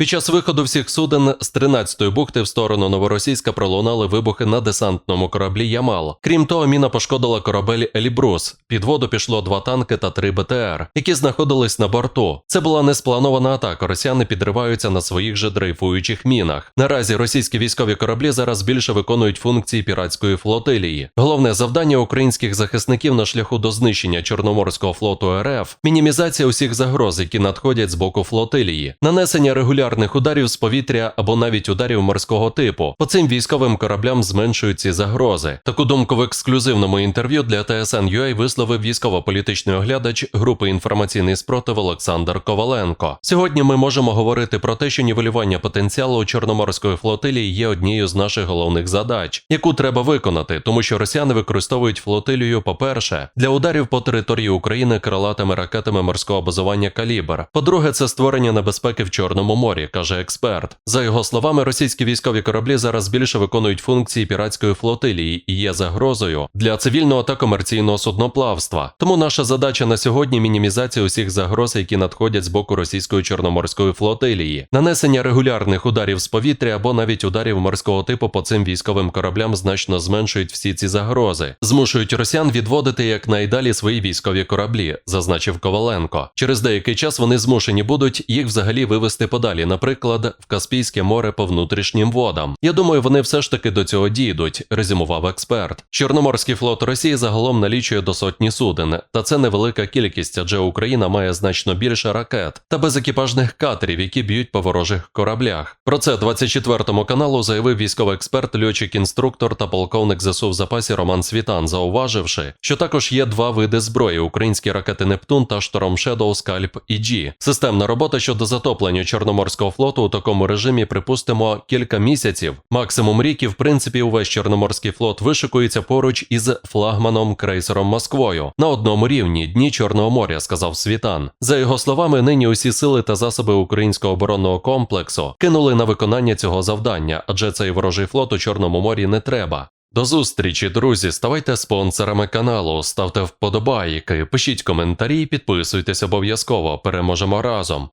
Під час виходу всіх суден з 13-ї бухти в сторону Новоросійська пролунали вибухи на десантному кораблі Ямал. Крім того, міна пошкодила корабель Елібрус. Під воду пішло два танки та три БТР, які знаходились на борту. Це була неспланована атака. Росіяни підриваються на своїх же дрейфуючих мінах. Наразі російські військові кораблі зараз більше виконують функції піратської флотилії. Головне завдання українських захисників на шляху до знищення Чорноморського флоту РФ мінімізація усіх загроз, які надходять з боку флотилії, нанесення регулярних ударів з повітря або навіть ударів морського типу. По цим військовим кораблям зменшують ці загрози. Таку думку в ексклюзивному інтерв'ю для TSN.ua висловив військово-політичний оглядач групи інформаційний спротив Олександр Коваленко. Сьогодні ми можемо говорити про те, що нівелювання потенціалу Чорноморської флотилії є однією з наших головних задач, яку треба виконати, тому що росіяни використовують флотилію, по-перше, для ударів по території України крилатими ракетами морського базування Калібр. По-друге, це створення небезпеки в Чорному морі, каже експерт. За його словами, російські військові кораблі зараз більше виконують функції піратської флотилії і є загрозою для цивільного та комерційного судноплавства. Тому наша задача на сьогодні мінімізація усіх загроз, які надходять з боку російської чорноморської флотилії, нанесення регулярних ударів з повітря або навіть ударів морського типу по цим військовим кораблям значно зменшують всі ці загрози, змушують росіян відводити якнайдалі свої військові кораблі, зазначив Коваленко. Через деякий час вони змушені будуть їх взагалі вивести подалі, наприклад, в Каспійське море по внутрішнім водам. Я думаю, вони все ж таки до цього дійдуть, резюмував експерт. Чорноморський флот Росії загалом налічує до сотні суден, та це невелика кількість, адже Україна має значно більше ракет та безекіпажних катерів, які б'ють по ворожих кораблях. Про це 24 каналу заявив військовий експерт, льотчик-інструктор та полковник ЗСУ в запасі Роман Світан, зауваживши, що також є два види зброї: українські ракети Нептун та Шторм Shadow Скальп і G. Системна робота щодо затоплення Чорноморського флоту у такому режимі, припустимо, кілька місяців, максимум рік, і в принципі увесь Чорноморський флот вишикується поруч із флагманом крейсером Москвою на одному рівні дні Чорного моря, сказав Світан. За його словами, нині усі сили та засоби українського оборонного комплексу кинули на виконання цього завдання, адже цей ворожий флот у Чорному морі не треба. До зустрічі, друзі. Ставайте спонсорами каналу, ставте вподобайки, пишіть коментарі, підписуйтесь обов'язково. Переможемо разом.